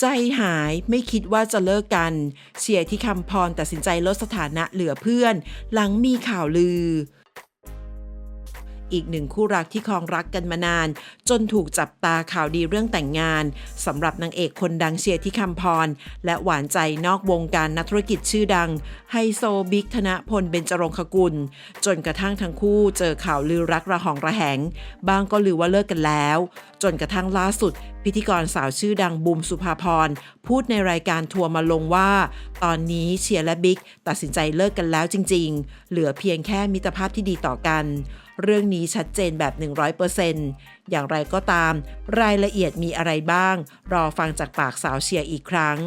ใจหายไม่คิดว่าจะเลิกกัน เชียร์ที่คำพรตัดสินใจลดสถานะเหลือเพื่อน หลังมีข่าวลือ อีกหนึ่งคู่รักที่ครองรักกันมานาน จนถูกจับตาข่าวดีเรื่องแต่งงานสำหรับนางเอกคนดังเชียร์ที่คำพร และหวานใจนอกวงการนักธุรกิจชื่อดัง ไฮโซบิ๊กธนพลเบญจรงคกุล จนกระทั่งทั้งคู่เจอข่าวลือรักระหองระแหง บางก็ลือว่าเลิกกันแล้ว จนกระทั่งล่าสุดพิธีกรสาวชื่อดังบุมสุภาพรพูดในรายการทัวร์มาลงว่า ตอนนี้เชียร์และบิ๊กตัดสินใจเลิกกันแล้วจริง ๆ เหลือเพียงแค่มิตรภาพที่ดีต่อกัน เรื่องนี้ชัดเจนแบบ 100%อย่างไรก็ตาม รายละเอียดมีอะไรบ้าง รอฟังจากปากสาวเชียร์อีกครั้ง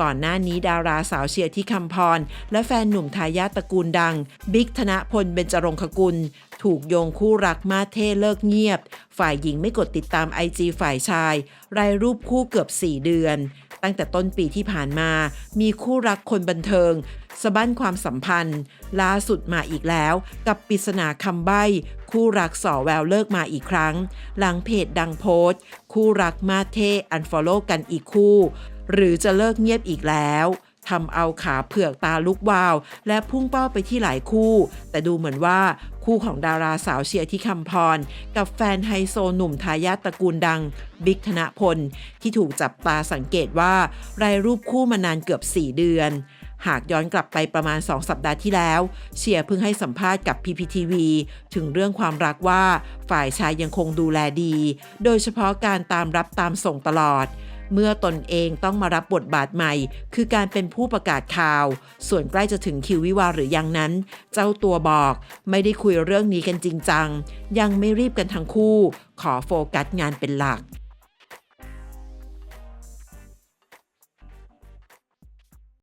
ก่อนหน้านี้ดาราสาวเชียร์ที่คำพร และแฟนหนุ่มทายาทตระกูลดัง บิ๊กธนพลเบญจรงคกุล ถูกโยงคู่รักมาเท่เลิกเงียบ ฝ่ายหญิงไม่กดติดตามไอจีฝ่ายชาย รายรูปคู่เกือบ 4 เดือน ตั้งแต่ต้นปีที่ผ่านมา มีคู่รักคนบันเทิงสะบั้นความสัมพันธ์ ล่าสุดมาอีกแล้ว กับปริศนาคำใบ้ คู่รักสอแววเลิกมาอีกครั้ง หลังเพจดังโพสต์ คู่รักมาเท่อันฟอลโล่กันอีกคู่ หรือจะเลิกเงียบอีกแล้ว ทำเอาขาเผือกตาลุกวาว และพุ่งเป้าไปที่หลายคู่ แต่ดูเหมือนว่าคู่ของดาราสาวเชียร์ที่คำพร กับแฟนไฮโซหนุ่มทายาทตระกูลดัง บิ๊กธนพล ที่ถูกจับตาสังเกตว่ารายรูปคู่มานานเกือบ 4 เดือน หากย้อนกลับไปประมาณ 2 สัปดาห์ที่แล้ว เชียร์เพิ่งให้สัมภาษณ์กับ PPTV ถึงเรื่องความรักว่าฝ่ายชายยังคงดูแลดี โดยเฉพาะการตามรับตามส่งตลอด เมื่อตนเองต้องมารับบทบาทใหม่ คือการเป็นผู้ประกาศข่าว ส่วนใกล้จะถึงคิววิวาหรือยังนั้น เจ้าตัวบอกไม่ได้คุยเรื่องนี้กันจริงจัง ยังไม่รีบกันทั้งคู่ ขอโฟกัสงานเป็นหลัก